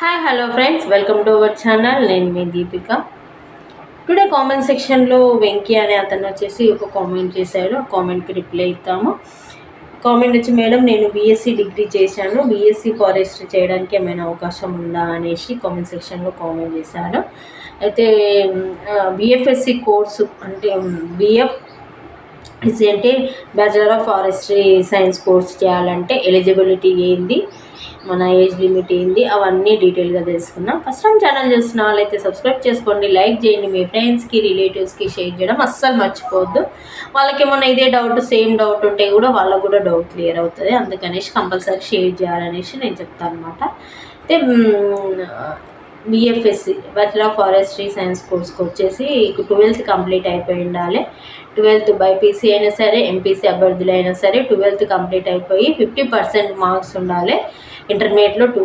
Hi hello friends welcome to our channel నేను మీ Deepika. Today comment సెక్షన్లో వెంకీ అనే అతను వచ్చేసి ఒక కామెంట్ చేశాడు. ఆ కామెంట్కి రిప్లై ఇద్దాము. కామెంట్ వచ్చి మేడం నేను బీఎస్సీ డిగ్రీ చేశాను. బీఎస్సీ ఫారెస్ట్ చేయడానికి ఏమైనా అవకాశం ఉందా? అనేసి కామెంట్ సెక్షన్లో కామెంట్ చేశాడు. అయితే బిఎఫ్ఎస్సి కోర్సు అంటే బిఎఫ్ ఏంటి bachelor of forestry science course చేయాలంటే ఎలిజిబిలిటీ ఏంది? మన ఏజ్ లిమిట్ ఏంది? అవన్నీ డీటెయిల్గా తెలుసుకుందాం. ఫస్ట్ టైం ఛానల్ చూస్తున్న వాళ్ళైతే సబ్స్క్రైబ్ చేసుకోండి లైక్ చేయండి. మీ ఫ్రెండ్స్కి రిలేటివ్స్కి షేర్ చేయడం అస్సలు మర్చిపోవద్దు. వాళ్ళకి ఏమన్నా ఇదే డౌట్ సేమ్ డౌట్ ఉంటే కూడా వాళ్ళకు కూడా డౌట్ క్లియర్ అవుతుంది. అందుకనేసి కంపల్సరీ షేర్ చేయాలనేసి నేను చెప్తాను అనమాట అయితే BFSc bachelor of forestry science కోర్స్కి వచ్చేసి ట్వెల్త్ కంప్లీట్ అయిపోయి ఉండాలి. ట్వెల్త్ బైపీసీ అయినా సరే ఎంపీసీ అభ్యర్థులు అయినా సరే ట్వెల్త్ కంప్లీట్ అయిపోయి ఫిఫ్టీ పర్సెంట్ మార్క్స్ ఉండాలి. ఇంటర్మీడియట్లో టూ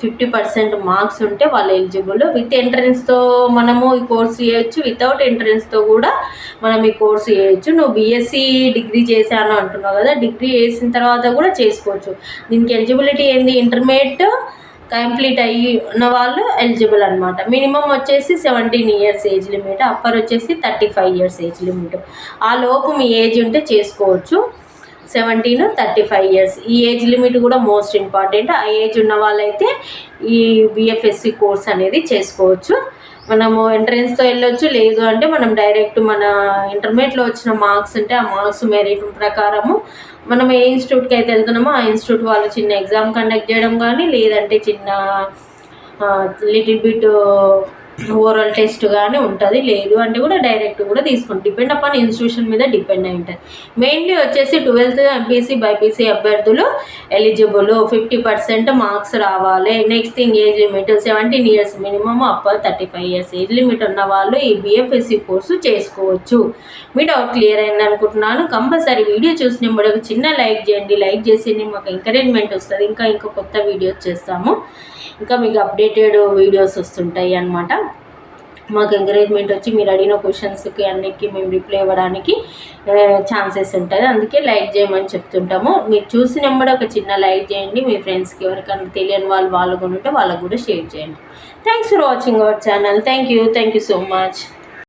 ఫిఫ్టీ పర్సెంట్ మార్క్స్ ఉంటే వాళ్ళు ఎలిజిబుల్ విత్ ఎంట్రన్స్తో మనము ఈ కోర్స్ చేయొచ్చు. వితౌట్ ఎంట్రన్స్తో కూడా మనం ఈ కోర్స్ చేయొచ్చు. నువ్వు బీఎస్సీ డిగ్రీ చేశాను అంటున్నావు కదా డిగ్రీ చేసిన తర్వాత కూడా చేసుకోవచ్చు. దీనికి ఎలిజిబిలిటీ ఏంది? ఇంటర్మీడియట్ కంప్లీట్ అయ్యి ఉన్న వాళ్ళు ఎలిజిబుల్ అనమాట మినిమం వచ్చేసి seventeen years age limit upper వచ్చేసి thirty five years age limit. ఆ లోపు మీ ఏజ్ ఉంటే చేసుకోవచ్చు. సెవెంటీన్ థర్టీ ఫైవ్ ఇయర్స్ ఈ ఏజ్ లిమిట్ కూడా మోస్ట్ ఇంపార్టెంట్ ఆ ఏజ్ ఉన్న వాళ్ళైతే ఈ బిఎఫ్ఎస్సి కోర్స్ అనేది చేసుకోవచ్చు. మనము ఎంట్రన్స్తో వెళ్ళొచ్చు లేదు అంటే మనం డైరెక్ట్ మన ఇంటర్మీడియట్లో వచ్చిన మార్క్స్ ఉంటే ఆ మార్క్స్ మెరిట్ ప్రకారము మనం ఏ ఇన్స్టిట్యూట్కి అయితే వెళ్తున్నామో ఆ ఇన్స్టిట్యూట్ వాళ్ళు చిన్న ఎగ్జామ్ కండక్ట్ చేయడం కానీ లేదంటే చిన్న లిటిల్ బిట్ ఓవరాల్ టెస్ట్ కానీ ఉంటుంది లేదు అంటే కూడా డైరెక్ట్ కూడా తీసుకోండి. డిపెండ్ అపాన్ ఇన్స్టిట్యూషన్ మీద డిపెండ్ అయి ఉంటుంది. మెయిన్లీ వచ్చేసి ట్వెల్త్ ఎంపీసీ బైపీసీ అభ్యర్థులు ఎలిజిబుల్ ఫిఫ్టీ పర్సెంట్ మార్క్స్ రావాలి. Next thing age limit seventeen years minimum upper thirty five years. Age limit ఉన్న వాళ్ళు ఈ బీఎఫ్ఎస్సీ కోర్సు చేసుకోవచ్చు. మీ డౌట్ క్లియర్ అయింది అనుకుంటున్నాను. కంపల్సరీ వీడియో చూసినప్పుడు ఒక చిన్న లైక్ చేయండి. లైక్ చేసి మాకు ఎంకరేజ్మెంట్ వస్తుంది. ఇంకా ఇంకా కొత్త వీడియోస్ చేస్తాము. ఇంకా మీకు అప్డేటెడ్ వీడియోస్ వస్తుంటాయి అనమాట మాకు ఎంకరేజ్మెంట్ వచ్చి మీరు అడిగిన క్వశ్చన్స్కి అన్నిటికీ మేము రిప్లై ఇవ్వడానికి ఛాన్సెస్ ఉంటుంది అందుకే లైక్ చేయమని చెప్తుంటాము. మీరు చూసిన నెంబర్ ఒక చిన్న లైక్ చేయండి. మీ ఫ్రెండ్స్కి ఎవరికైనా తెలియని వాళ్ళు వాళ్ళు ఉంటే వాళ్ళకు కూడా షేర్ చేయండి. Thanks for watching our channel thank you thank you so much